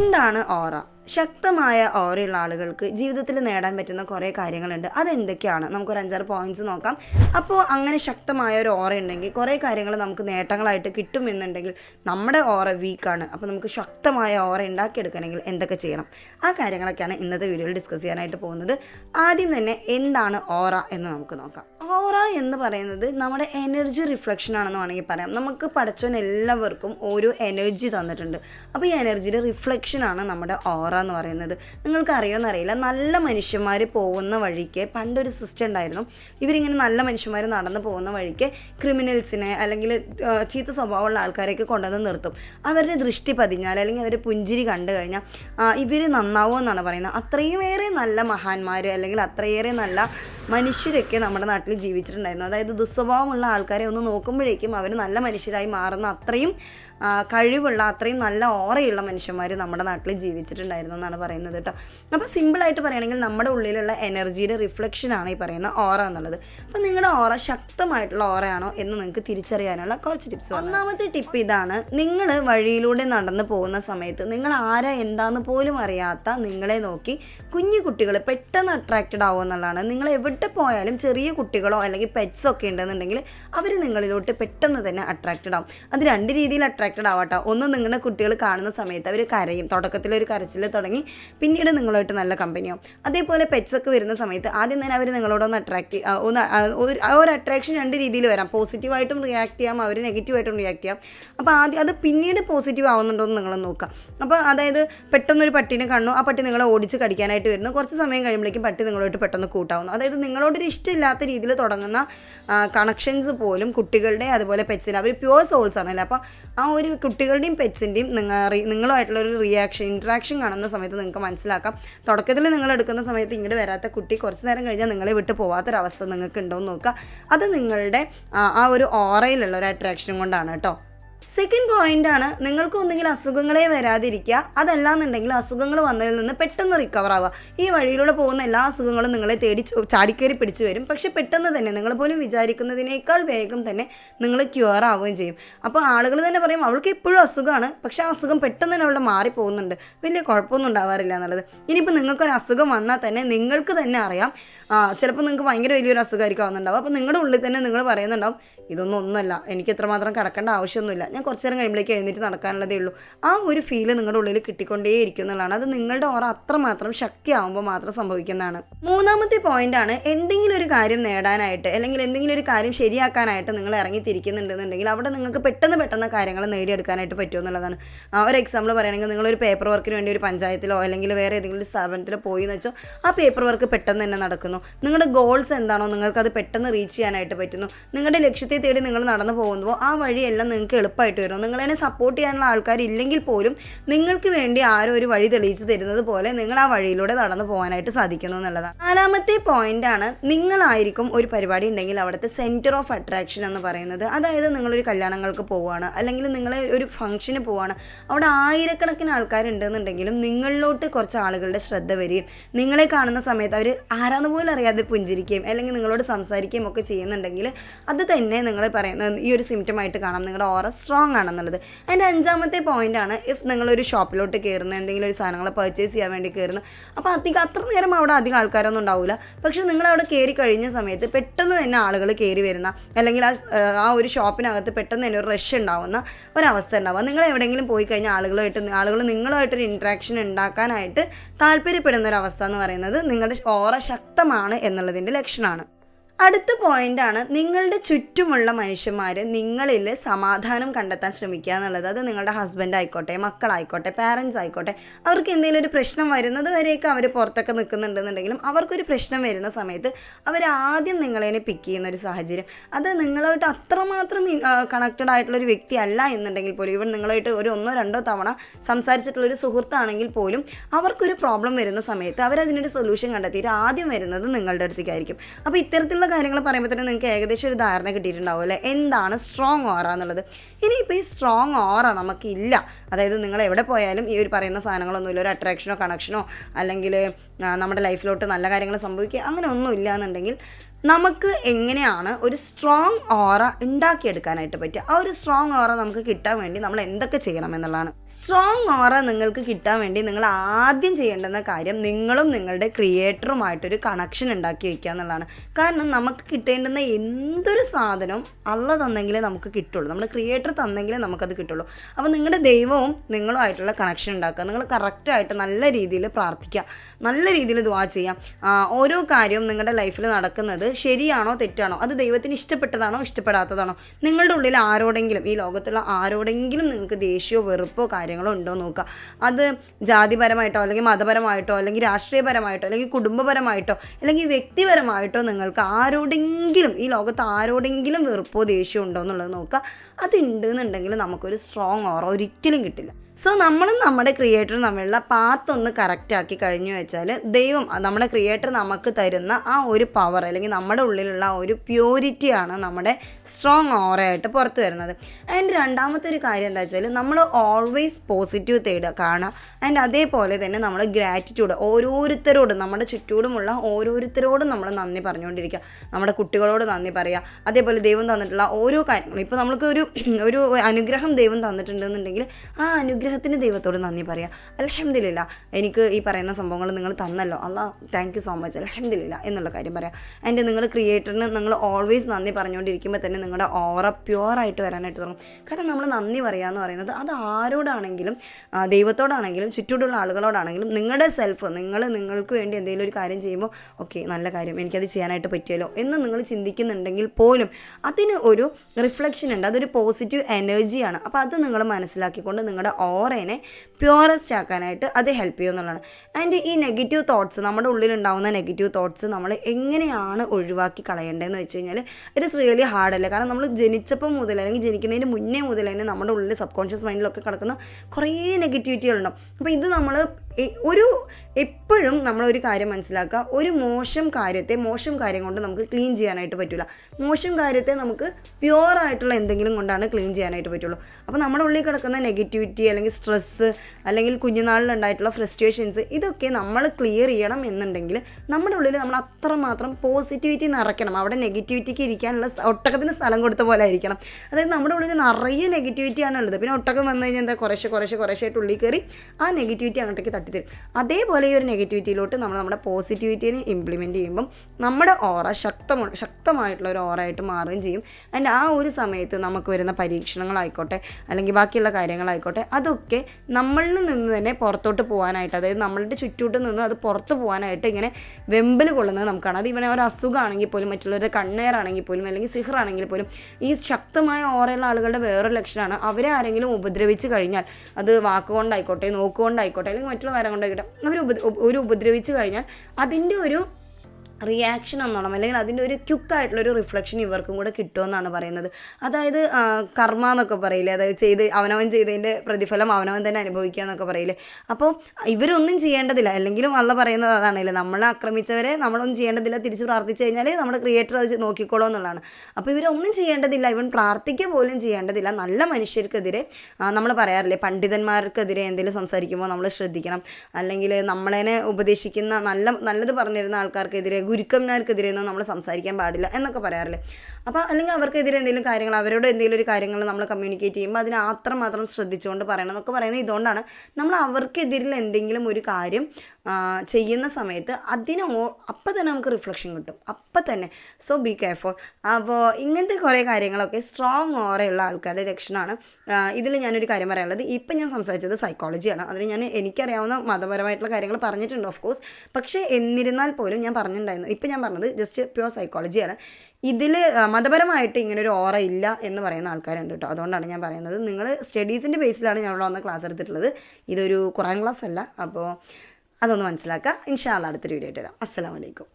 എന്താണ് ഓറ? ശക്തമായ ഓറയുള്ള ആളുകൾക്ക് ജീവിതത്തിൽ നേടാൻ പറ്റുന്ന കുറേ കാര്യങ്ങളുണ്ട്. അതെന്തൊക്കെയാണ്? നമുക്കൊരു അഞ്ചാറ് പോയിന്റ്സ് നോക്കാം. അപ്പോൾ അങ്ങനെ ശക്തമായ ഒരു ഓറ ഉണ്ടെങ്കിൽ കുറേ കാര്യങ്ങൾ നമുക്ക് നേട്ടങ്ങളായിട്ട് കിട്ടുമെന്നുണ്ടെങ്കിൽ നമ്മുടെ ഓറ വീക്കാണ് അപ്പോൾ നമുക്ക് ശക്തമായ ഓറ ഉണ്ടാക്കിയെടുക്കണമെങ്കിൽ എന്തൊക്കെ ചെയ്യണം? ആ കാര്യങ്ങളൊക്കെയാണ് ഇന്നത്തെ വീഡിയോയിൽ ഡിസ്കസ് ചെയ്യാനായിട്ട് പോകുന്നത്. ആദ്യം തന്നെ എന്താണ് ഓറ എന്ന് നമുക്ക് നോക്കാം. ഓറ എന്ന് പറയുന്നത് നമ്മുടെ എനർജി റിഫ്ലക്ഷൻ ആണെന്ന് വേണമെങ്കിൽ പറയാം. നമുക്ക് പഠിച്ചവൻ എല്ലാവർക്കും ഓരോ എനർജി തന്നിട്ടുണ്ട്. അപ്പോൾ ഈ എനർജിയുടെ റിഫ്ലക്ഷൻ ആണ് നമ്മുടെ ഓറ എന്ന് പറയുന്നത്. നിങ്ങൾക്ക് അറിയോ എന്നറിയില്ല നല്ല മനുഷ്യന്മാർ പോകുന്ന വഴിക്ക് പണ്ടൊരു സിസ്റ്റം ഉണ്ടായിരുന്നു. ഇവരിങ്ങനെ നല്ല മനുഷ്യന്മാർ നടന്നു പോകുന്ന വഴിക്ക് ക്രിമിനൽസിനെ അല്ലെങ്കിൽ ചീത്ത സ്വഭാവമുള്ള ആൾക്കാരെയൊക്കെ കൊണ്ടുവന്ന് നിർത്തും. അവരുടെ ദൃഷ്ടി പതിഞ്ഞാൽ അല്ലെങ്കിൽ അവരുടെ പുഞ്ചിരി കണ്ടു കഴിഞ്ഞാൽ ഇവർ നന്നാവുമെന്നാണ് പറയുന്നത്. അത്രയുമേറെ നല്ല മഹാന്മാർ അല്ലെങ്കിൽ അത്രയേറെ നല്ല മനുഷ്യരൊക്കെ നമ്മുടെ നാട്ടിൽ ജീവിച്ചിട്ടുണ്ടായിരുന്നു. അതായത് ദുസ്വഭാവമുള്ള ആൾക്കാരെ ഒന്ന് നോക്കുമ്പോഴേക്കും അവർ നല്ല മനുഷ്യരായി മാറുന്ന അത്രയും കഴിവുള്ള അത്രയും നല്ല ഓറയുള്ള മനുഷ്യന്മാർ നമ്മുടെ നാട്ടിൽ ജീവിച്ചിട്ടുണ്ടായിരുന്നു എന്നാണ് പറയുന്നത് കേട്ടോ. അപ്പോൾ സിമ്പിളായിട്ട് പറയുകയാണെങ്കിൽ നമ്മുടെ ഉള്ളിലുള്ള എനർജിയുടെ റിഫ്ലക്ഷനാണ് ഈ പറയുന്ന ഓറ എന്നുള്ളത്. അപ്പോൾ നിങ്ങളുടെ ഓറ ശക്തമായിട്ടുള്ള ഓറയാണോ എന്ന് നിങ്ങൾക്ക് തിരിച്ചറിയാനുള്ള കുറച്ച് ടിപ്സ് ഒന്നാമത്തെ ടിപ്പ് ഇതാണ് നിങ്ങൾ വഴിയിലൂടെ നടന്നു പോകുന്ന സമയത്ത് നിങ്ങൾ ആരാ എന്താന്ന് പോലും അറിയാത്ത നിങ്ങളെ നോക്കി കുഞ്ഞു കുട്ടികൾ പെട്ടെന്ന് അട്രാക്റ്റഡ് ആവുക എന്നുള്ളതാണ്. നിങ്ങൾ എവിടെ പോയാലും ചെറിയ കുട്ടികളോ അല്ലെങ്കിൽ പെറ്റ്സ് ഒക്കെ ഉണ്ടെന്നുണ്ടെങ്കിൽ അവർ നിങ്ങളിലോട്ട് പെട്ടെന്ന് തന്നെ അട്രാക്റ്റഡ് ആവും. അത് രണ്ട് രീതിയിൽ അട്രാക്റ്റഡ് ആവട്ടോ. ഒന്ന് നിങ്ങളുടെ കുട്ടികൾ കാണുന്ന സമയത്ത് അവർ കരയും. തുടക്കത്തിൽ ഒരു കരച്ചിൽ തുടങ്ങി പിന്നീട് നിങ്ങളുമായിട്ട് നല്ല കമ്പനിയാവും അതേപോലെ പെറ്റ്സ് ഒക്കെ വരുന്ന സമയത്ത് ആദ്യം തന്നെ അവർ നിങ്ങളോടൊന്ന് അട്രാക്റ്റ് ഒന്ന് ഒരു അട്രാക്ഷൻ രണ്ട് രീതിയിൽ വരാം. പോസിറ്റീവായിട്ടും റിയാക്ട് ചെയ്യാം. അവർ നെഗറ്റീവായിട്ടും റിയാക്ട് ചെയ്യാം. അപ്പോൾ ആദ്യം അത് പിന്നീട് പോസിറ്റീവ് ആവുന്നുണ്ടോ എന്ന് നിങ്ങൾ നോക്കുക. അപ്പോൾ അതായത് പെട്ടെന്നൊരു പട്ടീനെ കണ്ണു ആ പട്ടി നിങ്ങളെ ഓടിച്ച് കടിക്കാനായിട്ട് വരുന്നു. കുറച്ച് സമയം കഴിയുമ്പോഴേക്കും പട്ടി നിങ്ങളോട്ട് പെട്ടെന്ന് കൂട്ടാവുന്നു. അതായത് നിങ്ങളോടൊരു ഇഷ്ടമില്ലാത്ത രീതിയിൽ തുടങ്ങുന്ന കണക്ഷൻസ് പോലും കുട്ടികളുടെ അതുപോലെ പെറ്റ്സിന് അവർ പ്യുവർ സോൾസ് ആണല്ലോ? അപ്പോൾ ആ ഒരു കുട്ടികളുടെയും പെറ്റ്സിന്റെയും നിങ്ങൾ നിങ്ങളുമായിട്ടുള്ള ഒരു റിയാക്ഷൻ ഇൻട്രാക്ഷൻ കാണുന്ന സമയത്ത് നിങ്ങൾക്ക് മനസ്സിലാക്കാം. തുടക്കത്തിൽ നിങ്ങൾ എടുക്കുന്ന സമയത്ത് ഇങ്ങോട്ട് വരാത്ത കുട്ടി കുറച്ച് നേരം കഴിഞ്ഞാൽ നിങ്ങളെ വിട്ട് പോവാത്തൊരവസ്ഥ നിങ്ങൾക്ക് ഉണ്ടോ എന്ന് നോക്കുക. അത് നിങ്ങളുടെ ആ, ഒരു ഓറയിലുള്ള ഒരു അട്രാക്ഷൻ കൊണ്ടാണ് കേട്ടോ. സെക്കൻഡ് പോയിന്റ് ആണ് നിങ്ങൾക്ക് ഒന്നുകിൽ അസുഖങ്ങളെ വരാതിരിക്കുക. അതല്ലാന്നുണ്ടെങ്കിൽ അസുഖങ്ങൾ വന്നതിൽ നിന്ന് പെട്ടെന്ന് റിക്കവർ ആവുക. ഈ വഴിയിലൂടെ പോകുന്ന എല്ലാ അസുഖങ്ങളും നിങ്ങളെ തേടി ചാടിക്കേറി പിടിച്ചു വരും. പക്ഷെ പെട്ടെന്ന് തന്നെ നിങ്ങൾ പോലും വിചാരിക്കുന്നതിനേക്കാൾ വേഗം തന്നെ നിങ്ങൾ ക്യൂർ ആവുകയും ചെയ്യും. അപ്പോൾ ആളുകൾ തന്നെ പറയും അവൾക്ക് എപ്പോഴും അസുഖമാണ്. പക്ഷേ ആ അസുഖം പെട്ടെന്ന് തന്നെ അവളുടെ മാറി പോകുന്നുണ്ട്. വലിയ കുഴപ്പമൊന്നും ഉണ്ടാവാറില്ല എന്നുള്ളത്. ഇനിയിപ്പോൾ നിങ്ങൾക്കൊരു അസുഖം വന്നാൽ തന്നെ നിങ്ങൾക്ക് തന്നെ അറിയാം. ചിലപ്പോൾ നിങ്ങൾക്ക് ഭയങ്കര വലിയൊരു അസുഖമായിരിക്കും ആവുന്നുണ്ടാവും അപ്പോൾ നിങ്ങളുടെ ഉള്ളിൽ തന്നെ നിങ്ങൾ പറയുന്നുണ്ടാവും ഇതൊന്നും ഒന്നുമല്ല എനിക്ക് ഇത്രമാത്രം കിടക്കേണ്ട ആവശ്യമൊന്നുമില്ല. ഞാൻ കുറച്ച് നേരം കഴിയുമ്പോഴേക്ക് എഴുന്നേറ്റ് നടക്കാനുള്ളതേ ഉള്ളൂ. ആ ഒരു ഫീൽ നിങ്ങളുടെ ഉള്ളിൽ കിട്ടിക്കൊണ്ടേയിരിക്കും എന്നുള്ളതാണ്. അത് നിങ്ങളുടെ ഓറ അത്രമാത്രം ശക്തിയാവുമ്പോൾ മാത്രം സംഭവിക്കുന്നതാണ്. മൂന്നാമത്തെ പോയിന്റ് ആണ് എന്തെങ്കിലും ഒരു കാര്യം നേടാനായിട്ട് അല്ലെങ്കിൽ എന്തെങ്കിലും ഒരു കാര്യം ശരിയാക്കാനായിട്ട് നിങ്ങൾ ഇറങ്ങിത്തിരിക്കുന്നുണ്ടെന്നുണ്ടെങ്കിൽ അവിടെ നിങ്ങൾക്ക് പെട്ടെന്ന് പെട്ടെന്ന് കാര്യങ്ങൾ നേടിയെടുക്കാനായിട്ട് പറ്റും എന്നുള്ളതാണ്. ആ, ഒരു എക്സാമ്പിൾ പറയുകയാണെങ്കിൽ നിങ്ങളൊരു പേപ്പർ വർക്കിന് വേണ്ടി ഒരു പഞ്ചായത്തിലോ അല്ലെങ്കിൽ വേറെ ഏതെങ്കിലും സ്ഥാപനത്തിലോ പോയി എന്ന് വെച്ചോ ആ പേപ്പർ വർക്ക് പെട്ടെന്ന് തന്നെ നടക്കുന്നു. നിങ്ങളുടെ ഗോൾസ് എന്താണോ നിങ്ങൾക്കത് പെട്ടെന്ന് റീച്ച് ചെയ്യാനായിട്ട് പറ്റുന്നു. നിങ്ങളുടെ ലക്ഷ്യത്തെ തേടി നിങ്ങൾ നടന്നു പോകുമ്പോൾ ആ വഴിയെല്ലാം നിങ്ങൾക്ക് എളുപ്പമായിട്ട് വരും. നിങ്ങളതിനെ സപ്പോർട്ട് ചെയ്യാനുള്ള ആൾക്കാരില്ലെങ്കിൽ പോലും നിങ്ങൾക്ക് വേണ്ടി ആരോ ഒരു വഴി തെളിയിച്ച് തരുന്നത് പോലെ നിങ്ങൾ ആ വഴിയിലൂടെ നടന്നു പോകാനായിട്ട് സാധിക്കുന്നു എന്നുള്ളതാണ്. നാലാമത്തെ പോയിന്റ് ആണ് നിങ്ങളായിരിക്കും ഒരു പരിപാടി ഉണ്ടെങ്കിൽ അവിടുത്തെ സെന്റർ ഓഫ് അട്രാക്ഷൻ എന്ന് പറയുന്നത്. അതായത് നിങ്ങളൊരു കല്യാണങ്ങൾക്ക് പോവുകയാണ്. അല്ലെങ്കിൽ നിങ്ങൾ ഒരു ഫംഗ്ഷന് പോവുകയാണ്. അവിടെ ആയിരക്കണക്കിന് ആൾക്കാരുണ്ടെന്നുണ്ടെങ്കിലും നിങ്ങളിലോട്ട് കുറച്ച് ആളുകളുടെ ശ്രദ്ധ വരികയും നിങ്ങളെ കാണുന്ന സമയത്ത് അവർ ആരാന്ന് പോലും അറിയാതെ പുഞ്ചിരിക്കുകയും അല്ലെങ്കിൽ നിങ്ങളോട് സംസാരിക്കുകയും ഒക്കെ ചെയ്യുന്നുണ്ടെങ്കിൽ അത് തന്നെ നിങ്ങൾ പറയുന്ന ഈ ഒരു സിംറ്റമായിട്ട് കാണാം. നിങ്ങളുടെ ഓറ സ്ട്രോങ് ആണെന്നുള്ളത്. അതിന്റെ അഞ്ചാമത്തെ പോയിന്റ് ആണ് ഇഫ് നിങ്ങളൊരു ഷോപ്പിലോട്ട് കയറുന്ന എന്തെങ്കിലും ഒരു സാധനങ്ങൾ പർച്ചേസ് ചെയ്യാൻ വേണ്ടി കയറുന്നു. അപ്പോൾ അധികം അത്ര നേരം അവിടെ അധികം ആൾക്കാരൊന്നും ഉണ്ടാവില്ല പക്ഷേ നിങ്ങൾ അവിടെ കയറി കഴിഞ്ഞ സമയത്ത് പെട്ടെന്ന് തന്നെ ആളുകൾ കയറി വരുന്ന അല്ലെങ്കിൽ ആ ആ ഒരു ഷോപ്പിനകത്ത് പെട്ടെന്ന് തന്നെ ഒരു റഷ് ഉണ്ടാവുന്ന ഒരവസ്ഥ ഉണ്ടാവുക. നിങ്ങൾ എവിടെയെങ്കിലും പോയി കഴിഞ്ഞാൽ ആളുകളുമായിട്ട് ആളുകൾ നിങ്ങളുമായിട്ടൊരു ഇൻട്രാക്ഷൻ ഉണ്ടാക്കാനായിട്ട് താല്പര്യപ്പെടുന്ന ഒരു അവസ്ഥ എന്ന് പറയുന്നത് നിങ്ങളുടെ ഓറ ശക്തമാണ് എന്നുള്ളതിന്റെ ലക്ഷണമാണ് അടുത്ത പോയിന്റ് ആണ് നിങ്ങളുടെ ചുറ്റുമുള്ള മനുഷ്യന്മാർ നിങ്ങളിൽ സമാധാനം കണ്ടെത്താൻ ശ്രമിക്കുക എന്നുള്ളത്. അത് നിങ്ങളുടെ ഹസ്ബൻഡ് ആയിക്കോട്ടെ മക്കളായിക്കോട്ടെ പാരൻസ് ആയിക്കോട്ടെ. അവർക്ക് എന്തെങ്കിലും ഒരു പ്രശ്നം വരുന്നത് വരെയൊക്കെ അവർ പുറത്തൊക്കെ നിൽക്കുന്നുണ്ടെന്നുണ്ടെങ്കിലും അവർക്കൊരു പ്രശ്നം വരുന്ന സമയത്ത് അവർ ആദ്യം നിങ്ങളതിനെ പിക്ക് ചെയ്യുന്ന ഒരു സാഹചര്യം. അത് നിങ്ങളായിട്ട് അത്രമാത്രം കണക്റ്റഡ് ആയിട്ടുള്ള ഒരു വ്യക്തി അല്ല എന്നുണ്ടെങ്കിൽ പോലും ഇവൻ നിങ്ങളായിട്ട് ഒരു ഒന്നോ രണ്ടോ തവണ സംസാരിച്ചിട്ടുള്ള ഒരു സുഹൃത്താണെങ്കിൽ പോലും അവർക്കൊരു പ്രോബ്ലം വരുന്ന സമയത്ത് അവരതിനൊരു സൊല്യൂഷൻ കണ്ടെത്തിയിട്ട് ആദ്യം വരുന്നത് നിങ്ങളുടെ അടുത്തേക്കായിരിക്കും. അപ്പോൾ ഇത്തരത്തിലുള്ള കാര്യങ്ങൾ പറയുമ്പോൾ തന്നെ നിങ്ങൾക്ക് ഏകദേശം ഒരു ധാരണ കിട്ടിയിട്ടുണ്ടാവും അല്ലേ? എന്താണ് സ്ട്രോങ് ഓറ എന്നുള്ളത്? ഇനിയിപ്പോൾ ഈ സ്ട്രോങ് ഓറ നമുക്കില്ല. അതായത് നിങ്ങൾ എവിടെ പോയാലും ഈ ഒരു പറയുന്ന സാധനങ്ങളൊന്നുമില്ല. ഒരു അട്രാക്ഷനോ കണക്ഷനോ അല്ലെങ്കിൽ നമ്മുടെ ലൈഫിലോട്ട് നല്ല കാര്യങ്ങൾ സംഭവിക്കുക അങ്ങനെ ഒന്നും ഇല്ല എന്നുണ്ടെങ്കിൽ നമുക്ക് എങ്ങനെയാണ് ഒരു സ്ട്രോങ് ഓറ ഉണ്ടാക്കിയെടുക്കാനായിട്ട് പറ്റുക? ആ ഒരു സ്ട്രോങ് ഓറ നമുക്ക് കിട്ടാൻ വേണ്ടി നമ്മൾ എന്തൊക്കെ ചെയ്യണം എന്നുള്ളതാണ്. സ്ട്രോങ് ഓറ നിങ്ങൾക്ക് കിട്ടാൻ വേണ്ടി നിങ്ങൾ ആദ്യം ചെയ്യേണ്ടുന്ന കാര്യം നിങ്ങളും നിങ്ങളുടെ ക്രിയേറ്ററുമായിട്ടൊരു കണക്ഷൻ ഉണ്ടാക്കി വെക്കുക എന്നുള്ളതാണ്. കാരണം നമുക്ക് കിട്ടേണ്ടുന്ന എന്തൊരു സാധനവും അള്ള തന്നെങ്കിലേ നമുക്ക് കിട്ടുള്ളൂ. നമ്മുടെ ക്രിയേറ്റർ തന്നെങ്കിലേ നമുക്കത് കിട്ടുള്ളൂ. അപ്പോൾ നിങ്ങളുടെ ദൈവവും നിങ്ങളുമായിട്ടുള്ള കണക്ഷൻ ഉണ്ടാക്കുക. നിങ്ങൾ കറക്റ്റായിട്ട് നല്ല രീതിയിൽ പ്രാർത്ഥിക്കുക. നല്ല രീതിയിൽ ദുവാ ചെയ്യുക. ഓരോ കാര്യവും നിങ്ങളുടെ ലൈഫിൽ നടക്കുന്നത് ശരിയാണോ തെറ്റാണോ അത് ദൈവത്തിന് ഇഷ്ടപ്പെട്ടതാണോ ഇഷ്ടപ്പെടാത്തതാണോ നിങ്ങളുടെ ഉള്ളിൽ ആരോടെങ്കിലും ഈ ലോകത്തുള്ള ആരോടെങ്കിലും നിങ്ങൾക്ക് ദേഷ്യമോ വെറുപ്പോ കാര്യങ്ങളോ ഉണ്ടോ നോക്കുക. അത് ജാതിപരമായിട്ടോ അല്ലെങ്കിൽ മതപരമായിട്ടോ അല്ലെങ്കിൽ രാഷ്ട്രീയപരമായിട്ടോ അല്ലെങ്കിൽ കുടുംബപരമായിട്ടോ അല്ലെങ്കിൽ വ്യക്തിപരമായിട്ടോ നിങ്ങൾക്ക് ആരോടെങ്കിലും ഈ ലോകത്ത് ആരോടെങ്കിലും വെറുപ്പോ ദേഷ്യമോ ഉണ്ടോ എന്നുള്ളത് നോക്കുക. അതുണ്ട് എന്നുണ്ടെങ്കിൽ നമുക്കൊരു സ്ട്രോങ് ഓറ ഒരിക്കലും കിട്ടില്ല. സോ നമ്മളും നമ്മുടെ ക്രിയേറ്ററും തമ്മിലുള്ള പാത്ത് ഒന്ന് കറക്റ്റ് ആക്കി കഴിഞ്ഞു വെച്ചാൽ ദൈവം നമ്മുടെ ക്രിയേറ്റർ നമുക്ക് തരുന്ന ആ ഒരു പവർ അല്ലെങ്കിൽ നമ്മുടെ ഉള്ളിലുള്ള ആ ഒരു പ്യൂരിറ്റിയാണ് നമ്മുടെ സ്ട്രോങ് ഓറയായിട്ട് പുറത്തു വരുന്നത്. ആൻഡ് രണ്ടാമത്തെ ഒരു കാര്യം എന്താ വെച്ചാൽ നമ്മൾ ഓൾവേസ് പോസിറ്റീവ് തേടുക കാണുക. ആൻഡ് അതേപോലെ തന്നെ നമ്മൾ ഗ്രാറ്റിറ്റ്യൂഡ് ഓരോരുത്തരോടും നമ്മുടെ ചുറ്റോടുമുള്ള ഓരോരുത്തരോടും നമ്മൾ നന്ദി പറഞ്ഞുകൊണ്ടിരിക്കുക. നമ്മുടെ കുട്ടികളോട് നന്ദി പറയുക. അതേപോലെ ദൈവം തന്നിട്ടുള്ള ഓരോ കാര്യങ്ങളും. ഇപ്പോൾ നമുക്ക് ഒരു ഒരു അനുഗ്രഹം ദൈവം തന്നിട്ടുണ്ടെന്നുണ്ടെങ്കിൽ ആ അനുഗ്രഹത്തിന് ദൈവത്തോട് നന്ദി പറയാം. അലഹമില്ല എനിക്ക് ഈ പറയുന്ന സംഭവങ്ങൾ നിങ്ങൾ തന്നല്ലോ. അല്ല താങ്ക് യു സോ മച്ച് അലഹമില്ല എന്നുള്ള കാര്യം പറയാം. ആൻഡ് നിങ്ങൾ ക്രിയേറ്ററിന് നിങ്ങൾ ഓൾവേസ് നന്ദി പറഞ്ഞുകൊണ്ടിരിക്കുമ്പോൾ തന്നെ നിങ്ങളുടെ ഓറ പ്യുവറായിട്ട് വരാനായിട്ട് തുടങ്ങും. കാരണം നമ്മൾ നന്ദി പറയുക എന്ന് പറയുന്നത് അത് ആരോടാണെങ്കിലും ദൈവത്തോടാണെങ്കിലും ചുറ്റോടുള്ള ആളുകളോടാണെങ്കിലും നിങ്ങളുടെ സെൽഫ് നിങ്ങൾ നിങ്ങൾക്ക് വേണ്ടി എന്തെങ്കിലും ഒരു കാര്യം ചെയ്യുമ്പോൾ ഓക്കെ നല്ല കാര്യം എനിക്കത് ചെയ്യാനായിട്ട് പറ്റിയല്ലോ എന്ന് നിങ്ങൾ ചിന്തിക്കുന്നുണ്ടെങ്കിൽ പോലും അതിന് ഒരു റിഫ്ലക്ഷൻ ഉണ്ട്. അതൊരു പോസിറ്റീവ് എനർജിയാണ് അപ്പോൾ അത് നിങ്ങൾ മനസ്സിലാക്കിക്കൊണ്ട് നിങ്ങളുടെ ഓറേനെ പ്യുവറസ്റ്റ് ആക്കാനായിട്ട് അത് ഹെൽപ്പ് ചെയ്യും എന്നുള്ളതാണ്. ആൻഡ് ഈ നെഗറ്റീവ് തോട്ട്സ് നമ്മുടെ ഉള്ളിലുണ്ടാവുന്ന നെഗറ്റീവ് തോട്ട്സ് നമ്മൾ എങ്ങനെയാണ് ഒഴിവാക്കി കളയേണ്ടതെന്ന് വെച്ച് കഴിഞ്ഞാൽ ഇറ്റ് ഇസ് റിയലി ഹാർഡല്ല കാരണം നമ്മൾ ജനിച്ചപ്പോൾ മുതൽ അല്ലെങ്കിൽ ജനിക്കുന്നതിന് മുന്നേ മുതൽ തന്നെ നമ്മുടെ ഉള്ളിൽ സബ് കോൺഷ്യസ് മൈൻഡിലൊക്കെ കിടക്കുന്ന കുറേ നെഗറ്റിവിറ്റികളുണ്ടാവും അപ്പോൾ ഇത് നമ്മൾ ഒരു എപ്പോഴും നമ്മളൊരു കാര്യം മനസ്സിലാക്കുക. ഒരു മോശം കാര്യത്തെ മോശം കാര്യം കൊണ്ട് നമുക്ക് ക്ലീൻ ചെയ്യാനായിട്ട് പറ്റില്ല മോശം കാര്യത്തെ നമുക്ക് പ്യുവർ ആയിട്ടുള്ള എന്തെങ്കിലും കൊണ്ടാണ് ക്ലീൻ ചെയ്യാനായിട്ട് പറ്റുള്ളൂ. അപ്പോൾ നമ്മുടെ ഉള്ളിൽ കിടക്കുന്ന നെഗറ്റിവിറ്റി അല്ലെങ്കിൽ സ്ട്രെസ്സ് അല്ലെങ്കിൽ കുഞ്ഞുനാളിലുണ്ടായിട്ടുള്ള ഫ്രസ്ട്രേഷൻസ് ഇതൊക്കെ നമ്മൾ ക്ലിയർ ചെയ്യണം എന്നുണ്ടെങ്കിൽ നമ്മുടെ ഉള്ളിൽ നമ്മൾ അത്രമാത്രം പോസിറ്റിവിറ്റി നിറയ്ക്കണം. അവിടെ നെഗറ്റിവിറ്റിക്ക് ഇരിക്കാനുള്ള ഒട്ടകത്തിന് സ്ഥലം കൊടുത്ത പോലെ ആയിരിക്കണം. അതായത് നമ്മുടെ ഉള്ളിൽ നിറയെ നെഗറ്റിവിറ്റിയാണ് ഉള്ളത് പിന്നെ ഒട്ടകം വന്നു കഴിഞ്ഞാൽ എന്താ? കുറേശ്ശെ കുറേശ്ശെ കുറേശ്ശായിട്ട് ഉള്ളിൽ കയറി ആ നെഗറ്റിവിറ്റി അങ്ങോട്ടേക്ക് തട്ടിത്തരും. അതേപോലെ ഈ ഒരു നെഗറ്റിവിറ്റിയിലോട്ട് നമ്മൾ നമ്മുടെ പോസിറ്റിവിറ്റിനെ ഇംപ്ലിമെന്റ് ചെയ്യുമ്പം നമ്മുടെ ഓറ ശക്തമു ശക്തമായിട്ടുള്ള ഒരു ഓറായിട്ട് മാറുകയും ചെയ്യും. ആൻഡ് ആ ഒരു സമയത്ത് നമുക്ക് വരുന്ന പരീക്ഷണങ്ങളായിക്കോട്ടെ അല്ലെങ്കിൽ ബാക്കിയുള്ള കാര്യങ്ങളായിക്കോട്ടെ അതൊക്കെ നമ്മളിൽ നിന്ന് തന്നെ പുറത്തോട്ട് പോകാനായിട്ട് അതായത് നമ്മളുടെ ചുറ്റൂട്ട് നിന്ന് അത് പുറത്ത് പോകാനായിട്ട് ഇങ്ങനെ വെമ്പൽ കൊള്ളുന്നത് നമുക്ക് കാണാം. അത് ഇവനെ ഒരു അസുഖമാണെങ്കിൽ പോലും മറ്റുള്ളവരുടെ കണ്ണേറാണെങ്കിൽ പോലും അല്ലെങ്കിൽ സിഹറാണെങ്കിൽ പോലും ഈ ശക്തമായ ഓറയുള്ള ആളുകളുടെ വേറൊരു ലക്ഷണമാണ് അവരെ ആരെങ്കിലും ഉപദ്രവിച്ച് കഴിഞ്ഞാൽ അത് വാക്കുകൊണ്ടായിക്കോട്ടെ നോക്കുകൊണ്ടായിക്കോട്ടെ അല്ലെങ്കിൽ മറ്റുള്ള കാര്യം കിട്ടും അവർ ഉപ ഒരു ഉപദ്രവിച്ചു കഴിഞ്ഞാൽ അതിന്റെ ഒരു റിയാക്ഷൻ എന്നോണം അല്ലെങ്കിൽ അതിന്റെ ഒരു ക്യുക്കായിട്ടുള്ള ഒരു റിഫ്ലക്ഷൻ ഇവർക്കും കൂടെ കിട്ടുമെന്നാണ് പറയുന്നത്. അതായത് കർമ്മ എന്നൊക്കെ പറയില്ലേ? അതായത് ചെയ്ത് അവനവൻ ചെയ്തതിന്റെ പ്രതിഫലം അവനവൻ തന്നെ അനുഭവിക്കുക എന്നൊക്കെ പറയില്ലേ? അപ്പോൾ ഇവരൊന്നും ചെയ്യേണ്ടതില്ല. അല്ലെങ്കിലും അല്ല പറയുന്നത് അതാണല്ലേ? നമ്മളെ ആക്രമിച്ചവരെ നമ്മളൊന്നും ചെയ്യേണ്ടതില്ല. തിരിച്ച് പ്രാർത്ഥിച്ചു കഴിഞ്ഞാൽ നമ്മുടെ ക്രിയേറ്റർ അത് നോക്കിക്കോളൂ എന്നുള്ളതാണ്. അപ്പോൾ ഇവരൊന്നും ചെയ്യേണ്ടതില്ല. ഇവൻ പ്രാർത്ഥിക്കുക പോലും ചെയ്യേണ്ടതില്ല. നല്ല മനുഷ്യർക്കെതിരെ നമ്മൾ പറയാറില്ലേ? പണ്ഡിതന്മാർക്കെതിരെ എന്തെങ്കിലും സംസാരിക്കുമ്പോൾ നമ്മൾ ശ്രദ്ധിക്കണം. അല്ലെങ്കിൽ നമ്മളതിനെ ഉപദേശിക്കുന്ന നല്ല നല്ലത് പറഞ്ഞിരുന്ന ആൾക്കാർക്കെതിരെ ഗുരുക്കന്മാർക്കെതിരെ ഒന്നും നമ്മൾ സംസാരിക്കാൻ പാടില്ല എന്നൊക്കെ പറയാറില്ലേ? അപ്പോൾ അല്ലെങ്കിൽ അവർക്കെതിരെ എന്തെങ്കിലും കാര്യങ്ങൾ അവരോട് എന്തെങ്കിലും ഒരു കാര്യങ്ങൾ നമ്മൾ കമ്മ്യൂണിക്കേറ്റ് ചെയ്യുമ്പോൾ അതിനെ അത്രമാത്രം ശ്രദ്ധിച്ചുകൊണ്ട് പറയണം എന്നൊക്കെ പറയുന്നത് ഇതുകൊണ്ടാണ്. നമ്മൾ അവർക്കെതിരിൽ എന്തെങ്കിലും ഒരു കാര്യം ചെയ്യുന്ന സമയത്ത് അതിന് അപ്പം തന്നെ നമുക്ക് റിഫ്ലക്ഷൻ കിട്ടും. അപ്പം തന്നെ. സോ ബി കെയർഫുൾ അപ്പോൾ ഇങ്ങനത്തെ കുറേ കാര്യങ്ങളൊക്കെ സ്ട്രോങ് ഓറയുള്ള ആൾക്കാരുടെ ലക്ഷണമാണ് ഇതിൽ ഞാനൊരു കാര്യം പറയാനുള്ളത്. ഇപ്പം ഞാൻ സംസാരിച്ചത് സൈക്കോളജിയാണ് അതിൽ ഞാൻ എനിക്കറിയാവുന്ന മതപരമായിട്ടുള്ള കാര്യങ്ങൾ പറഞ്ഞിട്ടുണ്ട് ഓഫ് കോഴ്സ് പക്ഷേ എന്നിരുന്നാൽ പോലും ഞാൻ പറഞ്ഞിട്ടുണ്ടായിരുന്നു. ഇപ്പം ഞാൻ പറഞ്ഞത് ജസ്റ്റ് പ്യുവർ സൈക്കോളജിയാണ് ഇതിൽ മതപരമായിട്ട് ഇങ്ങനെ ഒരു ഓറ ഇല്ല എന്ന് പറയുന്ന ആൾക്കാരുണ്ട് കേട്ടോ അതുകൊണ്ടാണ് ഞാൻ പറയുന്നത്. നിങ്ങൾ സ്റ്റഡീസിന്റെ ബേസിലാണ് ഞാൻ ഇവിടെ വന്ന് ക്ലാസ് എടുത്തിട്ടുള്ളത്. ഇതൊരു ഖുറാൻ ക്ലാസ് അല്ല. അപ്പോൾ അതൊന്ന് മനസ്സിലാക്കുക ഇൻഷാല്ല അടുത്തൊരു വീഡിയോ ആയിട്ട് വരാം. അസ്സലാമലൈക്കും